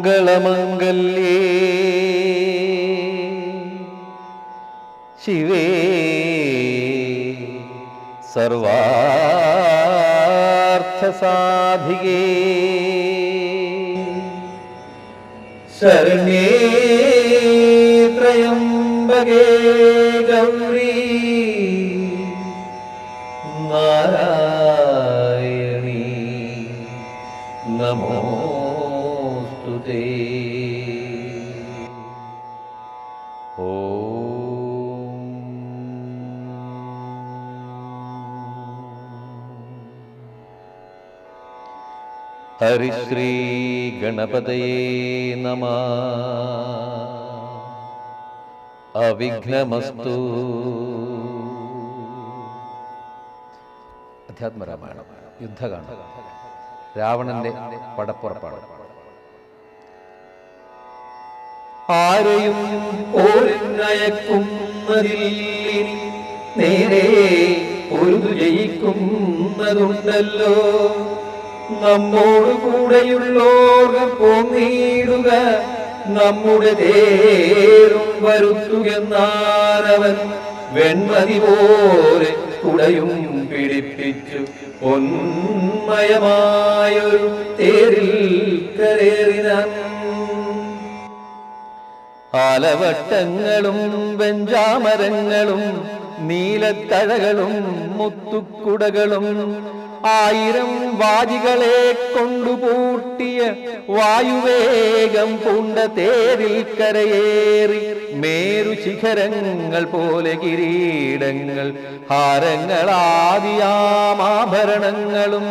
सर्वमङ्गलमङ्गल्ये शिवे सर्वार्थसाधिके शरणे लगे गौरी नारायणी नमोस्तु ते। हरिश्रीगणपतये नमः। അവിഘ്നമസ്തു. അധ്യാത്മരാമായണം യുദ്ധകാണ്ഡം. രാവണന്റെ പടപ്പുറപ്പാട്. ആരെയും നേരെ ഒരു ജയിക്കുന്നതുണ്ടല്ലോ. നമ്മോട് കൂടെയുള്ളോർ പോന്നിടുക നമ്മുടെ തേരും വരുത്തുകെന്നാരവൻ വെൺമതി പോലെ കുടയും പിടിപ്പിച്ചു. പൊന്മയമായൊരു തേരിൽ കരേറിനാൻ ആലവട്ടങ്ങളും വെഞ്ചാമരങ്ങളും നീലത്തഴകളും മുത്തുക്കുടകളും ആയിരം വാജികളെ കൊണ്ടുപൂട്ടിയ വായുവേഗം പൂണ്ട തേരിൽ കരയേറി മേരു ശിഖരങ്ങൾ പോലെ കിരീടങ്ങൾ ഹാരങ്ങളാദിയാമാഭരണങ്ങളും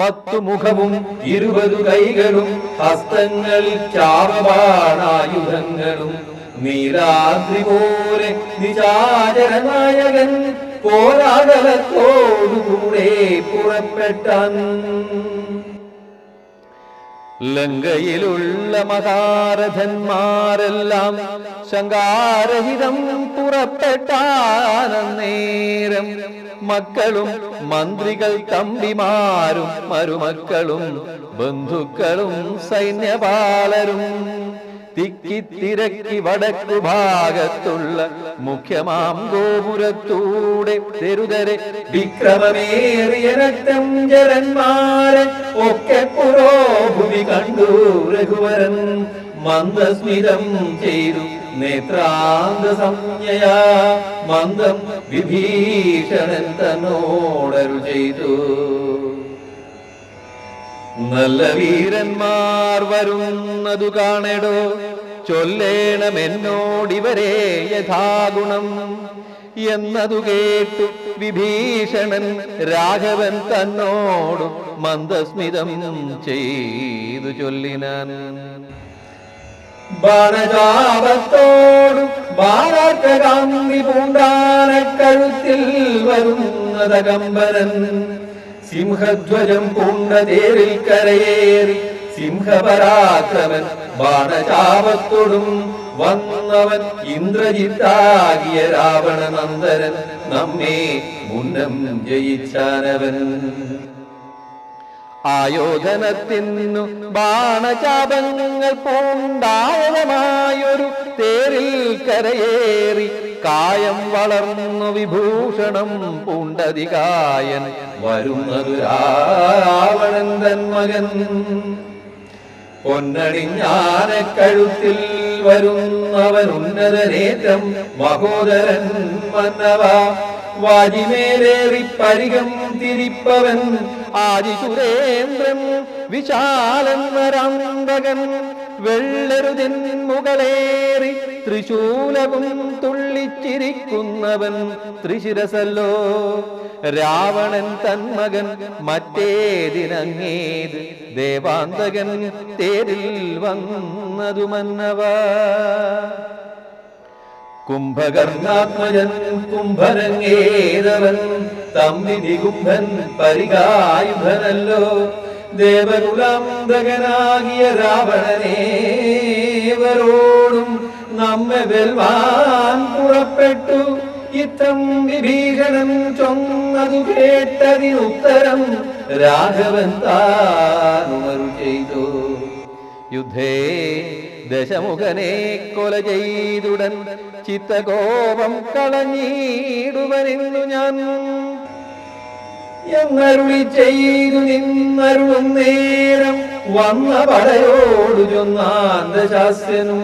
പത്തു മുഖവും ഇരുപതു കൈകളും ഹസ്തങ്ങൾ ചാപബാണായുധങ്ങളും നീരാദ്രി പോലെ നിശാചര നായകൻ പോരാടലത്തോടുകൂടെ പുറപ്പെട്ടാൻ ലങ്കയിലുള്ള മഹാരഥന്മാരെല്ലാം ശങ്കാരഹിതം പുറപ്പെട്ടാനേരം മക്കളും മന്ത്രികൾ തമ്പിമാരും മരുമക്കളും ബന്ധുക്കളും സൈന്യപാലരും തിക്കിത്തിരക്കി വടക്കു ഭാഗത്തുള്ള മുഖ്യമാം ഗോപുരത്തൂടെ തെരുതരെ വിക്രമമേറിയ രക്തം ജരന്മാരെ ഒക്കെ പുരോഭൂമി കണ്ടു രഘുവരൻ. മന്ദസ്മിതം ചെയ്തു നേത്രാന്ത സംജ്ഞയ. മന്ദം വിഭീഷണൻ തന്നോടരു ചെയ്തു നല്ല വീരന്മാർ വരുന്നതു കാണേടോ? ചൊല്ലേണമെന്നോടിവരെ യഥാഗുണം. എന്നതു കേട്ടു വിഭീഷണൻ രാഘവൻ തന്നോടും മന്ദസ്മിതം ചെയ്തു ചൊല്ലിനാൻ. ബാണജാപത്തോടും ബാണാർക്കകാന്തി പൂണ്ടാന കഴുത്തിൽ വരുന്നതകമ്പരൻ സിംഹധ്വജം പൂണ്ട തേരിൽ കരയേറി സിംഹപരാക്രമൻ ബാണചാപത്തൊടും. വന്നവൻ ഇന്ദ്രജിത്താകിയ രാവണ നന്ദരൻ നമ്മെ മുന്നം ജയിച്ചാനവൻ. ആയോധനത്തിൽ നിന്നു ബാണചാപങ്ങൾ പൂണ്ടായമായൊരു തേരിൽ കരയേറി കായം വളർന്നു വിഭൂഷണം പൂണ്ടതികായൻ കായൻ വരുന്നത് തൻ മകൻ. പൊന്നണിഞ്ഞാന കഴുത്തിൽ വരുന്നവനുന്നതനേറ്റം മഹോദരൻ മന്നവ. വാജിമേലേറി പരികം തിരിപ്പവൻ ആദിസുരേന്ദ്രൻ വിശാലൻ വരാന്തകൻ. വെള്ളരുതിൻ മുകളേറി ത്രിശൂലവും തുള്ളിച്ചിരിക്കുന്നവൻ ത്രിശിരസല്ലോ. രാവണൻ തന്മകൻ മറ്റേതിനങ്ങേത് ദേവാന്തകൻ തേരിൽ വന്നതു മന്നവ കുംഭകർണാത്മജൻ കുംഭരങ്ങേതവൻ തമ്പി കുംഭൻ പരികായുധനല്ലോ. ദേവകുലാന്തകനാകിയ രാവണനേവരോടും നമ്മെ വെൽവാൻ പുറപ്പെട്ടു. ഇത്തം വിഭീഷണൻ ചൊന്നതു കേട്ടതിനുത്തരം രാഘവൻ താനുമരു ചെയ്തു. യുദ്ധേ ദശമുഖനെ കൊല ചെയ്തുടൻ ചിത്തകോപം കളഞ്ഞിടുവനെന്നു ഞാൻ. എന്നരുളി ചെയ്തു നിന്നരുളും നേരം വന്ന പടയോടു ചൊന്നാന്തശാസ്യനും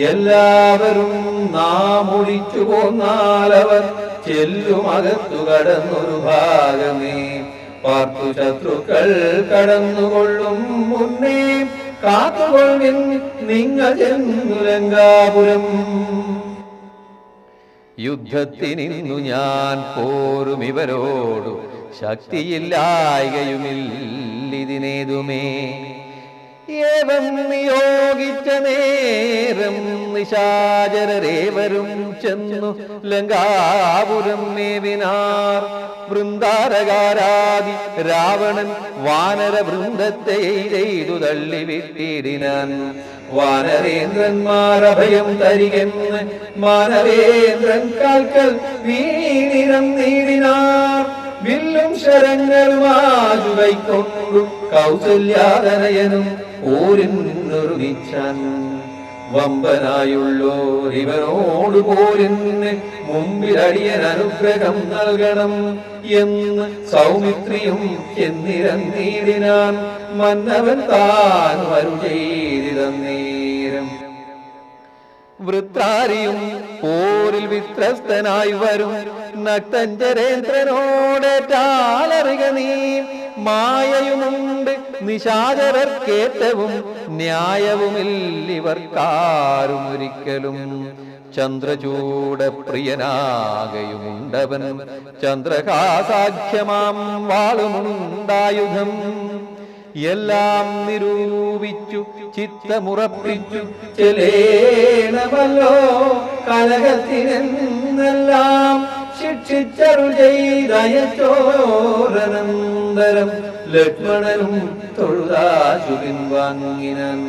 എല്ലാവരും നാം ഒളിച്ചു പോന്നാലവർ ചെല്ലുമകത്തു കടന്നൊരു ഭാഗമേ. പാർത്തു ശത്രുക്കൾ കടന്നുകൊള്ളും മുന്നേ കാത്തുകൊള്ളിൻ നിങ്ങൾ ലങ്കാപുരം യുദ്ധത്തിനിന്നു ഞാൻ പോരും ഇവരോടു ശക്തിയില്ലായകയുമില്ലിതിനേതുമേ. ഏവം നിയോഗിച്ച നേരം നിശാചരരേവരും ചെന്നു ലങ്കാപുരം നേവിനാർ. വൃന്ദാരകാരാദി രാവണൻ വാനര വൃന്ദത്തെ ചെയ്തു തള്ളി വിട്ടിടിനാൻ. വാനരേന്ദ്രന്മാർ അഭയം തരികെന്ന് മാനവേന്ദ്രൻ കാൽക്കൽ വീണിരം നീടിനാർ. വില്ലും ശരങ്ങളുമാജു കൈക്കൊണ്ടു കൗസല്യാതനയനും ഓരിന്നൊരുമിച്ചാൻ വമ്പനായുള്ളോർ ഇവനോട് പോരിന് മുമ്പിലടിയൻ അനുഗ്രഹം നൽകണം എന്ന് സൗമിത്രിയും ചെന്നിരന്നീടിനാൻ മന്നവൻ താൻ വരു ചെയ്തിരുന്നേരം വൃത്രാരിയും പോരിൽ വിത്രസ്തനായി വരും. നക്തഞ്ചരേന്ദ്രനോടേറ്റാലറിക നീ. മായയുമുണ്ട് നിശാചരർക്കേറ്റവും ന്യായവുമില്ലിവർക്കാരും ഒരിക്കലും ചന്ദ്രചൂട പ്രിയനാകയുമുണ്ടവൻ ചന്ദ്രകാസാഖ്യമാം വാളുമുണ്ടായുധം. എല്ലാം നിരൂപിച്ചു ചിത്തമുറപ്പിച്ചു ചെലേണമല്ലോ കലകത്തിനെന്നെല്ലാം. ശിക്ഷിച്ചരു ചെയ്തയച്ചോരനന്തരം ലക്ഷ്മണനും തൊഴുതാശുവിൻ വാങ്ങിനൻ.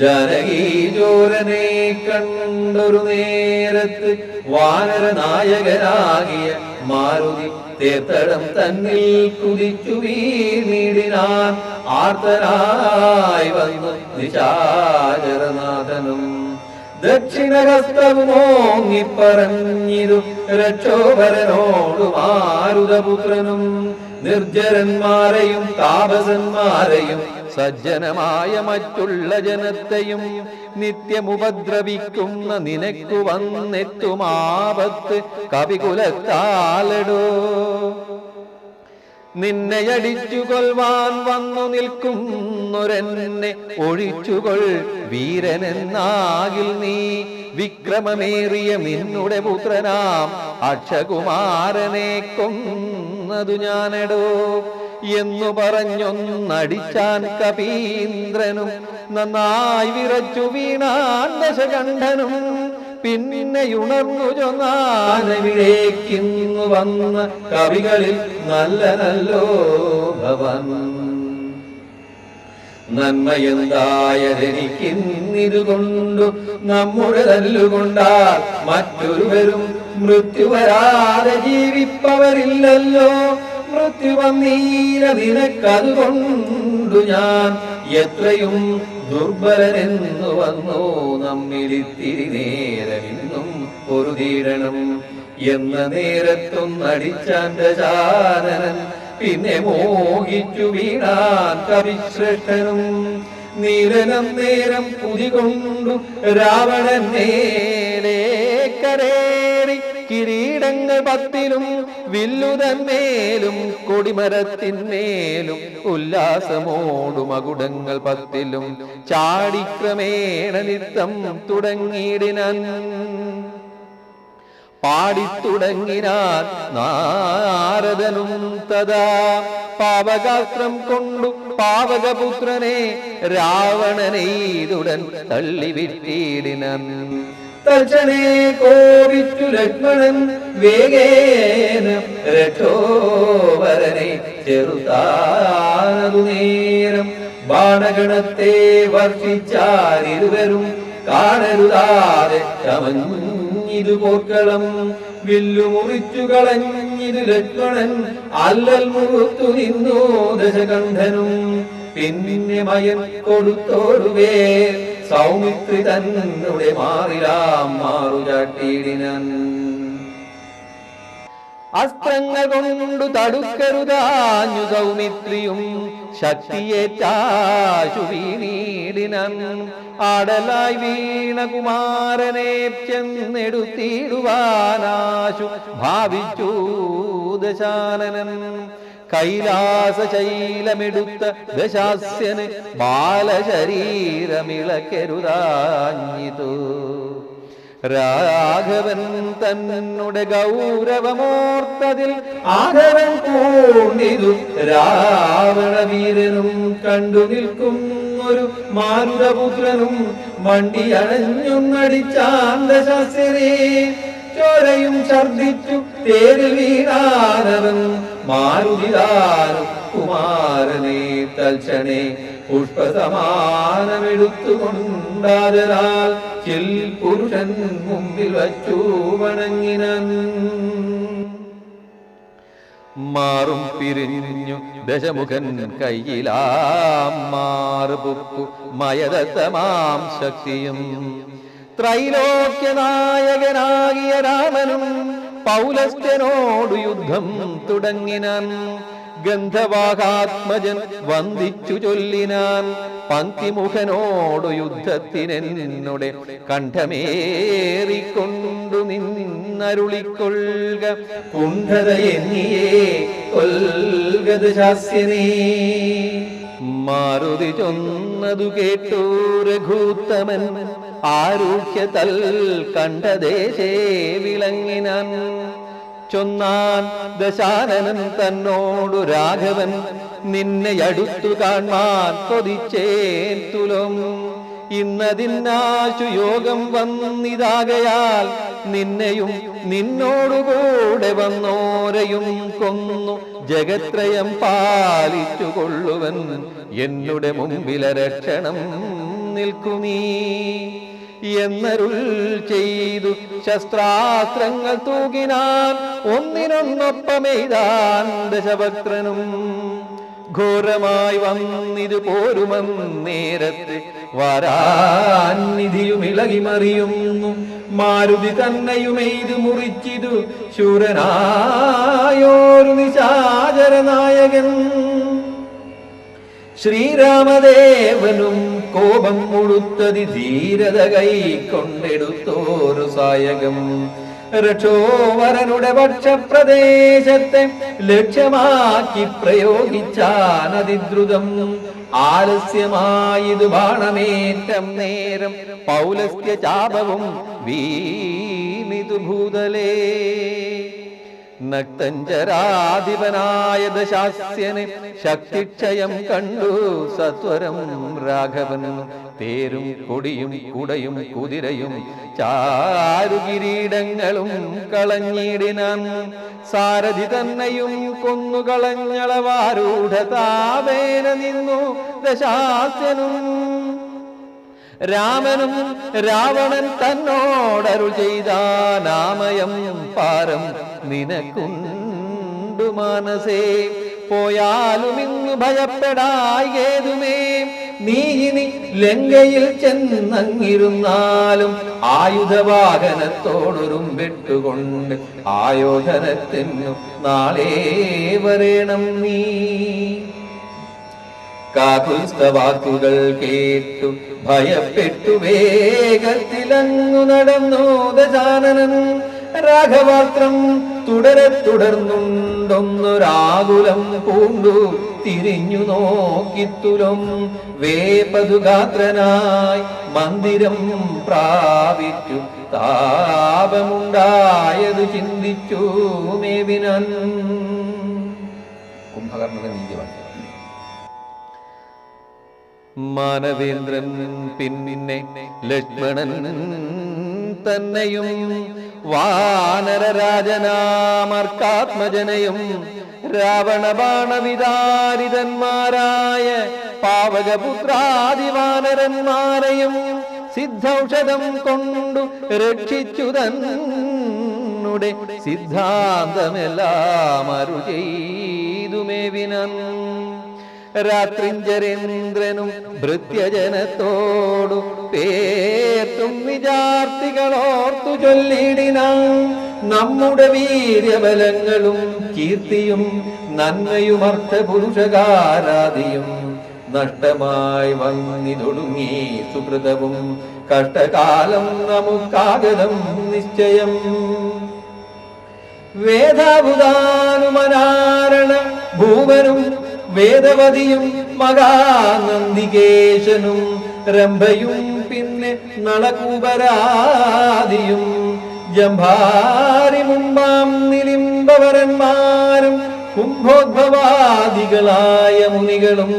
ജനകീചോരനെ കണ്ടൊരു നേരത്ത് വാനരനായകരാകിയ മാരുതി തേത്തടം തന്നിൽ കുതിച്ചു വീണിടിനാൻ ആർത്തരായി വന്നു നിശാചരനാഥനും. ദക്ഷിണഹസ്തവുമോങ്ങിപ്പറഞ്ഞിതു രക്ഷോഭരനോടു മാരുതപുത്രനും നിർജരന്മാരെയും താപസന്മാരെയും സജ്ജനമായ മറ്റുള്ള ജനത്തെയും നിത്യമുപദ്രവിക്കുന്ന നിനക്കു വന്നെത്തുമാപത്ത് കവികുലത്താലടോ. നിന്നെ അടിച്ചു കൊൽവാൻ വന്നു നിൽക്കുന്നൊരെന്നെ ഒഴിച്ചുകൊൾ വീരനെന്നാകിൽ നീ. വിക്രമമേറിയ നിന്നുടെ പുത്രനാം അക്ഷകുമാരനെ കൊന്നതു ഞാനെടോ എന്നു പറഞ്ഞൊന്നടിച്ചാൻ കപീന്ദ്രനും നന്നായി വിറച്ചു വീണാൻ ദശകണ്ഠനും പിന്നെയുണർന്നു ചൊന്നാനവിടേക്കിന്നു വന്ന കവികളിൽ നല്ല നല്ലോ ഭവൻ. നന്മയെന്തായതെനിക്കിന്നിരുകൊണ്ടു നമ്മുടെ തല്ലുകൊണ്ടാൽ മറ്റൊരുവരും മൃത്യു വരാതെ ജീവിപ്പവരില്ലല്ലോ. മൃത്യു വന്നീല നിനക്കതുകൊണ്ടു ഞാൻ എത്രയും ദുർബലനെന്നു വന്നു നമ്മിലിത്തിരി നേരമിന്നും പൊരുതീടണം എന്ന നേരത്തൊന്നടിച്ചാന്റെ ചാനനൻ പിന്നെ മോഹിച്ചു വീണാൻ കവിശ്രേഷ്ഠനും. നീലനം നേരം പുതികൊണ്ടു രാവണൻ കരേറി കിരീടങ്ങൾ പത്തിലും വില്ലുതന്മേലും കൊടിമരത്തിന്മേലും ഉല്ലാസമോടും മകുടങ്ങൾ പത്തിലും ചാടിക്രമേണ നിത്തം തുടങ്ങിയിടിനൻ. പാടിത്തുടങ്ങിനാൻ നാരദനും തഥാ പാവകാസ്ത്രം കൊണ്ടു പാവകപുത്രനെ രാവണനെയ്തുടൻ തള്ളിവിട്ടിടിനൻ. തൽക്ഷണേ കോപിച്ചു ലക്ഷ്മണൻ വേഗേന രക്ഷോവരനെ ചെറുതാനതു നേരം ബാണഗണത്തെ വർഷിച്ചാരിരുവരും കാണരുതാതെ ചമഞ്ഞിതു പോർക്കളം. വില്ലു മുറിച്ചു കളഞ്ഞിതു ലക്ഷ്മണൻ അല്ലൽ മുറുത്തു നിന്നോ ദശകണ്ഠനും. പിന്നിന്നെ മയൻ കൊടുത്തോടുവേ സൗമിത്രി തന്നെ മാറിലാം മാറുചാട്ടിയിടിനൻ അസ്ത്രങ്ങൾ കൊണ്ടു തടുക്കരുതാഞ്ഞു സൗമിത്രിയും ശക്തിയേറ്റാശു വീണീടിനൻ. ആടലായി വീണ കുമാരനെ ചെന്നെടുത്തിടുവാനാശു ഭാവിച്ചു ദശാനനൻ. കൈലാസ ശൈലമെടുത്ത ദശാസ്യന് ബാലശരീരമിളക്കരുതാഞ്ഞിതു. രാഘവൻ തന്നുടെ ഗൗരവമോർത്തതിൽ ആഘവൻ പൂണ്ടിതു രാവണവീരനും കണ്ടു നിൽക്കും ഒരു മാരുതപുത്രനും വണ്ടി അണഞ്ഞൊന്നടിച്ചാന്തശാസ്യനെ ചോരയും ഛർദിച്ചു. തേരിൽ വീണാനവൻ മാറുകിതാനും കുമാരനെ തൽക്ഷണേ പുഷ്പസമാനമെടുത്തുകൊണ്ടാതരാൽ ചിൽ പുരുഷൻ മുമ്പിൽ വച്ചു വണങ്ങിനൻ. മാറും പിരിഞ്ഞു ദശമുഖൻ കയ്യിലാം മാറുപുപ്പു മയദത്തമാം ശക്തിയും ത്രൈലോക്യനായകനാകിയ രാമനും പൗലസ്ത്യനോടു യുദ്ധം തുടങ്ങിനാൻ ഗന്ധവാഹാത്മജൻ വന്ദിച്ചു ചൊല്ലിനാൻ പങ്ക്തിമുഖനോടു യുദ്ധത്തിനെന്നുടെ കണ്ഠമേറിക്കൊണ്ടു നിന്നരുളിക്കൊള്ളുക. കുണ്ഠത എന്നിയേ കൊൽഗത ശാസ്യനേ. മാരുതി ചൊന്നതു കേട്ടു രഘൂത്തമൻ. ആരൂഹ്യതൽ കണ്ടദേശേ വിളങ്ങിനാൻ ചൊന്നാൻ ദശാനനൻ തന്നോടു രാഘവൻ നിന്നെ അടുത്തു കാണാൻ കൊതിച്ചേൻ തുലം. ഇന്നതിന്നാശു യോഗം വന്നിതാകയാൽ നിന്നെയും നിന്നോടുകൂടെ വന്നോരയും കൊന്നു. ജഗത്രയം പാലിച്ചു കൊള്ളുവൻ എന്നുടെ മുമ്പിലെ രക്ഷണം നിൽക്കുമീ. എന്നരുൾ ചെയ്തു. ശസ്ത്രാസ്ത്രങ്ങൾ തൂകിനാൻ ഒന്നിനൊന്നൊപ്പമെയ്താൻ ദശഭക്തനും ഘോരമായി വന്നിതു പോരുമെന്നേരത്ത് നേരത്തെ ഇളകി മറിയുന്നു മാരുതി തന്നെയുമെയ്തു മുറിച്ചിതു. ശൂരനായോരു നിശാചരനായകൻ. ശ്രീരാമദേവനും കോപം മുഴുത്തതി ധീരത കൈ കൊണ്ടെടുത്തോരു സായകം. രക്ഷോവരനുടെ പക്ഷപ്രദേശത്തെ ലക്ഷ്യമാക്കി പ്രയോഗിച്ചാനതിദ്രുതം ആലസ്യമായിതു ബാണമേറ്റം നേരം പൗലസ്ത്യ ചാപവും വീണിതു ഭൂതലേ. നക്തഞ്ചരാധിപനായ ദശാസ്യന് ശക്തിക്ഷയം കണ്ടു. സത്വരം രാഘവൻ തേരും കൊടിയും കുടയും കുതിരയും ചാരുകിരീടങ്ങളും കളഞ്ഞിടിനാൻ. സാരഥി തന്നെയും കൊന്നുകളഞ്ഞളവാരൂഢതാവേന നിന്നു ദശാസ്യനും. രാമനും രാവണൻ തന്നോടരുൾ ചെയ്ത നാമയം പാരം നിനക്കുണ്ടു മനസേ. പോയാലും ഇന്ന് ഭയപ്പെടായേതുമേ നീ ഇനി ലങ്കയിൽ ചെന്നങ്ങിരുന്നാലും ആയുധവാഹനത്തോടൊരും വെട്ടുകൊണ്ട് ആയോധനത്തിനു നാളേ വരേണം നീ. കാകുസ്തവാക്കുകൾ കേട്ടു ഭയപ്പെട്ടു വേഗത്തിലങ്ങു നടന്നു ദശാനനും രാഘവാസ്ത്രം തുടരെ തുടർന്നുണ്ടൊന്നൊരാകുലം പൂണ്ടു തിരിഞ്ഞു നോക്കിത്തുലം വേപതുഗാത്രനായി മന്ദിരം പ്രാപിച്ചു. താപമുണ്ടായത് ചിന്തിച്ചു മേവിനൻ. കുംഭകർണന നീതിവാക്യം മാനവേന്ദ്രൻ പിന്നെ ലക്ഷ്മണൻ തന്നെയും വാനരരാജനാമർക്കാത്മജനയും രാവണബാണവിതാരിതന്മാരായ പാവകപുത്രാദിവാനരന്മാരെയും സിദ്ധൌഷധം കൊണ്ടു രക്ഷിച്ചു തന്നെ സിദ്ധാന്തമെല്ലാം അരു ചെയ്തുമേവിനൻ രാത്രിഞ്ചരേന്ദ്രനും ഭൃത്യജനത്തോടും പേത്തും വിചാർത്തികളോർത്തു ചൊല്ലിടിനാം. നമ്മുടെ വീര്യബലങ്ങളും കീർത്തിയും നന്മയും പുരുഷകാരാദിയും നഷ്ടമായി വന്നിതൊടുങ്ങി സുഹൃതവും കഷ്ടകാലം നമുക്കാഗതം നിശ്ചയം. വേദാഭുതാനുമനാരണ ഭൂവനും വേദവതിയും മകാനന്ദികേശനും രംഭയും പിന്നെ നളകൂപരാതിയും ജംഭാരി മുമ്പാം നിലിംബവരന്മാരും കുംഭോദ്ഭവാദികളായ മുനികളും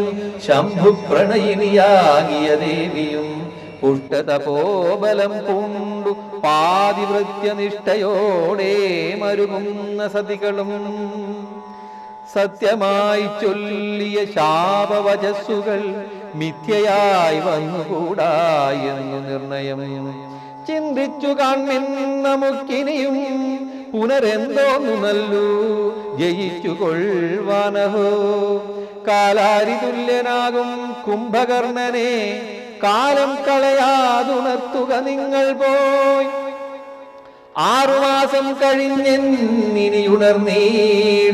ശംഭു പ്രണയിനിയാകിയ ദേവിയും പുഷ്ടതപോബലം പൂണ്ടു പാതിവൃത്യനിഷ്ഠയോടെ മരുകുന്ന സതികളും. സത്യമായി ചൊല്ലിയ ശാപവചസ്സുകൾ മിഥ്യയായി വന്നുകൂടാ എന്നു നിർണയം. ചിന്തിച്ചു കാൺമിൻ നമുക്കിനിയും പുനരെന്തോന്നു നല്ലു ജയിച്ചു കൊൾവാനഹോ കാലാരി തുല്യനാകും കുംഭകർണനെ കാലം കളയാതുണർത്തുക നിങ്ങൾ പോയി. ആറുമാസം കഴിഞ്ഞെന്നിനി ഉണർന്നീടുമാറിൽ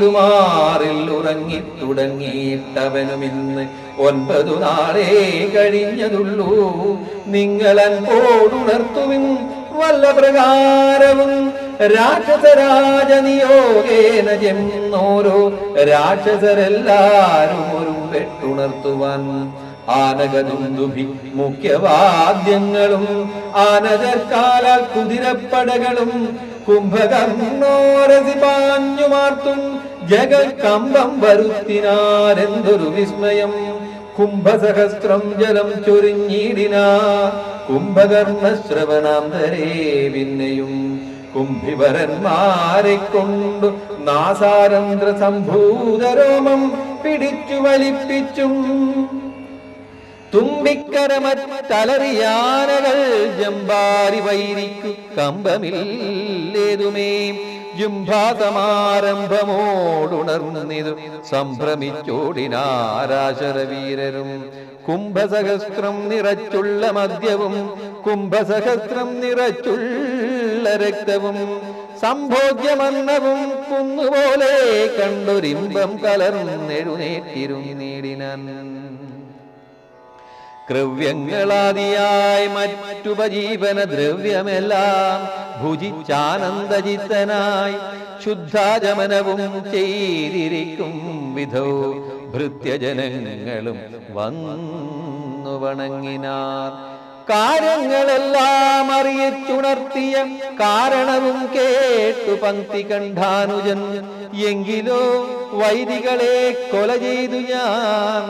ഉറങ്ങി തുടങ്ങിയിട്ടവനും ഇന്ന് ഒൻപതു നാളേ കഴിഞ്ഞതുള്ളൂ. നിങ്ങൾ അൻപോടുണർത്തുവിൻ വല്ല പ്രകാരവും രാക്ഷസരാജനിയോഗേന ചെന്നോരോ രാക്ഷസരെല്ലാരും ഒരു വെട്ടുണർത്തുവാൻ ആനകദുന്ദുഭി മുഖ്യവാദ്യങ്ങളും ആനകർക്കാല കുതിരപ്പടകളും കുംഭകർണോരസി പാഞ്ഞുമാർത്തും ജഗൽ കമ്പം വരുത്തിനാരെന്തൊരു വിസ്മയം. കുംഭസഹസ്രം ജലം ചൊരിഞ്ഞിടിനാ കുംഭകർണ ശ്രവണാന്തരേ പിന്നെയും കുംഭിവരന്മാരെ കൊണ്ടു നാസാരന്ധ്ര സംഭൂതരോമം പിടിച്ചു വലിപ്പിച്ചും തുമ്പിക്കരമറ്റലറിയാനകൾ ജമ്പാരി വൈരിക്കു കമ്പമില്ലേതുമേ ജുംഭാസമാരംഭമോടുണർന്നിതു സംഭ്രമിച്ചോടിനാരാശരവീരരും. കുംഭസഹസ്രം നിറച്ചുള്ള മദ്യവും കുംഭസഹസ്രം നിറച്ചുള്ള രക്തവും സംഭോജ്യമന്നവും കുന്നുപോലെ കണ്ടൊരിമ്പം കലർന്നെഴുന്നേറ്റിരുന്നീടിനാൻ. ക്രവ്യങ്ങളാദിയായി മറ്റുപജീവന ദ്രവ്യമെല്ലാം ഭുജിച്ചാനന്ദജിത്തനായി ശുദ്ധാചമനവും ചെയ്തിരിക്കും വിധോ ഭൃത്യജനങ്ങളും വന്നു വണങ്ങിനാർ കാര്യങ്ങളെല്ലാം അറിയിച്ചുണർത്തിയ കാരണവും കേട്ടു പങ്ക്തി കണ്ടാനുജൻ. എങ്കിലോ വൈദികളെ കൊല ചെയ്തു ഞാൻ.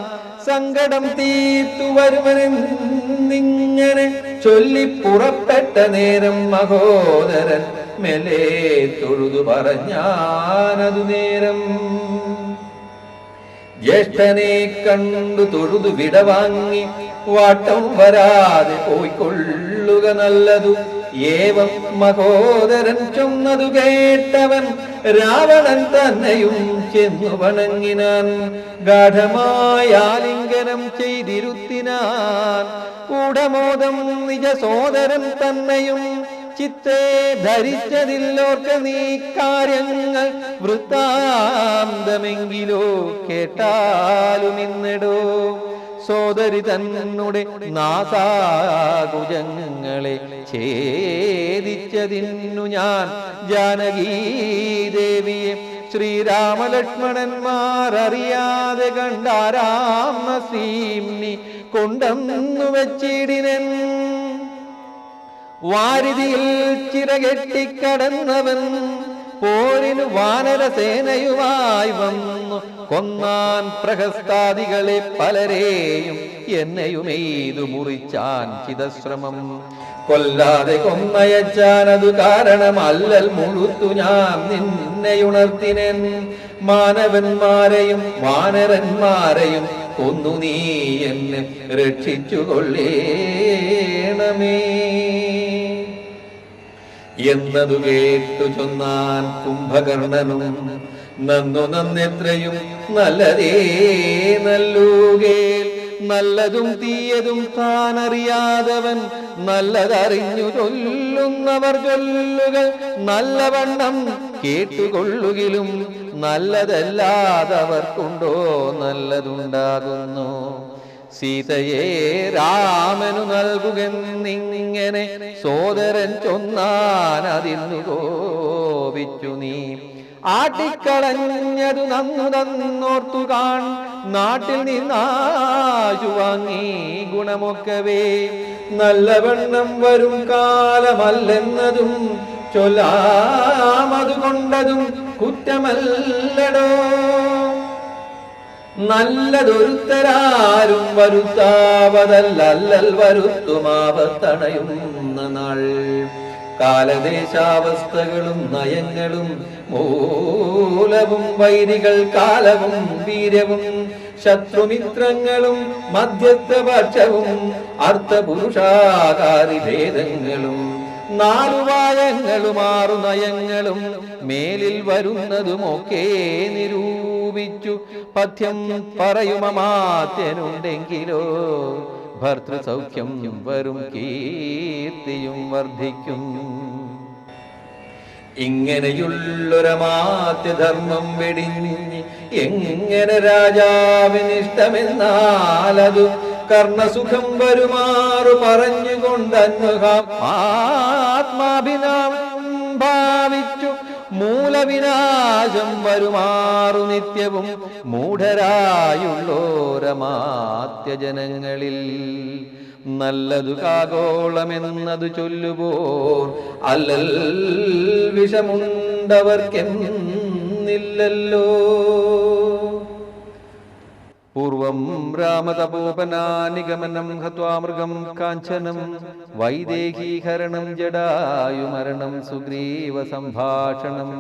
സങ്കടം തീർത്തു വരുവനെന്നിങ്ങനെ ചൊല്ലി പുറപ്പെട്ട നേരം മഹോദരൻ മെലേ തൊഴുതു പറഞ്ഞാനതു നേരം. ജ്യേഷ്ഠനെ കണ്ടു തൊഴുതു വിടവാങ്ങി വാട്ടം വരാതെ പോയിക്കൊള്ളുക നല്ലതു. ഏവം മഹോദരൻ ചൊന്നതു കേട്ടവൻ രാവണൻ തന്നെയും ചെന്നു വണങ്ങിനാൻ. ഗാഠമായ ആലിംഗനം ചെയ്തിരുത്തിനാൻ. കൂടമോദം നിജ സോദരൻ തന്നെയും ചിത്തേ ധരിച്ചതില്ലോർക്ക് നീ കാര്യങ്ങൾ വൃത്താന്തമെങ്കിലോ കേട്ടാലും ഇന്നിടോ. സോദരി തന്നെ നാസാകുജങ്ങളെ ഛേദിച്ചതിന്നു ഞാൻ. ജാനകീദേവിയെ ശ്രീരാമലക്ഷ്മണന്മാരറിയാതെ കണ്ടാരാം നസീംനി കൊണ്ടെന്നു വെച്ചിടിനൻ. വാരിതിയിൽ ചിറകെട്ടിക്കടന്നവൻ പോരിനു വാനരസേനയുമായി വന്നു. കൊന്നാൻ പ്രഹസ്താദികളെ പലരെയും എന്നെയുമെയ്തു മുറിച്ചാൻ ചിതശ്രമം. കൊല്ലാതെ കൊന്നയച്ചാൻ അത് കാരണമല്ലൽ മുഴുത്തു ഞാൻ നിന്നെയുണർത്തിനൻ. മാനവന്മാരെയും വാനരന്മാരെയും കൊന്നു നീ എന്നെ രക്ഷിച്ചു കൊള്ളേണമേ എന്നതു കേട്ടു ചൊന്നാൻ കുംഭകർണനും. നന്നു നന്നെത്രയും നല്ലതേ നല്ലുകേൽ. നല്ലതും തീയതും താൻ അറിയാതവൻ നല്ലതറിഞ്ഞു ചൊല്ലുന്നവർ ചൊല്ലുകൾ. നല്ലവണ്ണം കേട്ടുകൊള്ളുകിലും നല്ലതല്ലാതവർക്കുണ്ടോ നല്ലതുണ്ടാകുന്നു. സീതയെ രാമനു നൽകുകെന്നിങ്ങനെ സോദരൻ ചൊന്നാൻ അതിന്നു കോപിച്ചു നീ. ആട്ടിക്കളഞ്ഞതു നന്നു തന്നോർത്തു കാൺ നാട്ടിൽ നിന്നാശു വാങ്ങി ഗുണമൊക്കവേ. നല്ലവണ്ണം വരും കാലമല്ലെന്നതും ചൊല്ലാമതുകൊണ്ടതും കുറ്റമല്ലടോ. നല്ലതൊരുത്തരാരും വരുത്താവതല്ലല്ലൽ വരുത്തുമാവത്തണയുന്ന നാൾ. കാലദേശാവസ്ഥകളും നയങ്ങളും മൂലവും വൈരികൾ കാലവും വീര്യവും ശത്രുമിത്രങ്ങളും മധ്യസ്ഥപക്ഷവും അർത്ഥപുരുഷാകാരി ഭേദങ്ങളും നാലു മാറു ആറു നയങ്ങളും മേലിൽ വരുന്നതുമൊക്കെ നിരൂപിച്ചു. പഥ്യം പറയുമമാത്യനുണ്ടെങ്കിലോ ഭർത്തൃസൗഖ്യം വരും കീർത്തിയും വർദ്ധിക്കും. ഇങ്ങനെയുള്ളൊരമാത്യധർമ്മം വെടിഞ്ഞ് എങ്ങനെ രാജാവിനിഷ്ടമെന്നാലതു കർണസുഖം വരുമാറു പറഞ്ഞുകൊണ്ടന്വഹാം. ആത്മാഭിനാമം ഭാവിച്ചു മൂലവിനാശം വരുമാറു നിത്യവും മൂഢരായുള്ളോരമാത്യജനങ്ങളിൽ. നല്ലതു കാഗോളമെന്നത് ചൊല്ലുപോർ. അല്ലൽ വിഷമുണ്ടവർക്കെന്നില്ലല്ലോ. പൂർവം രാമതപോപനാനിഗമനം ഹത്വാമൃഗം കാഞ്ചനം വൈദേഹീകരണം ജടായുമരണം സുഗ്രീവ സംഭാഷണം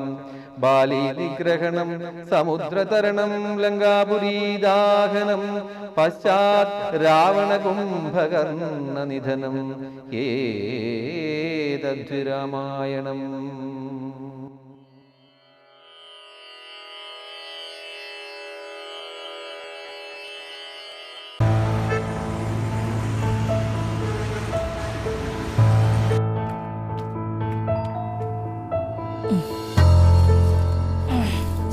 ബാലി നിഗ്രഹണം സമുദ്രതരണം ലങ്കാപുരീദാഹനം പശ്ചാത് രാവണ കുംഭകർണ നിധനം ഏതദ്രാമായണം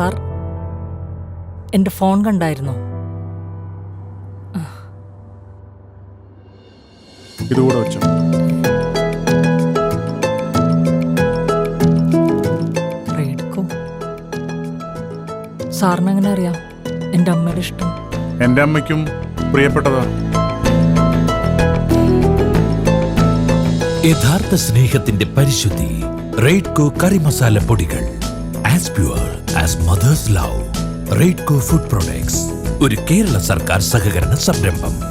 സാർ എന്റെ ഫോൺ കണ്ടായിരുന്നോ? ഇതുകൂടെ വെച്ചോ. സാറിന് എങ്ങനെ അറിയാം? എന്റെ അമ്മയുടെ ഇഷ്ടം. എന്റെ അമ്മയ്ക്കും പ്രിയപ്പെട്ടതാ. യഥാർത്ഥ സ്നേഹത്തിന്റെ പരിശുദ്ധി റെയ്ഡ്കോ കറി മസാല പൊടികൾ. As pure as mother's love Raidco food products ഒരു കേരള സർക്കാർ സഹകരണ സംരംഭം.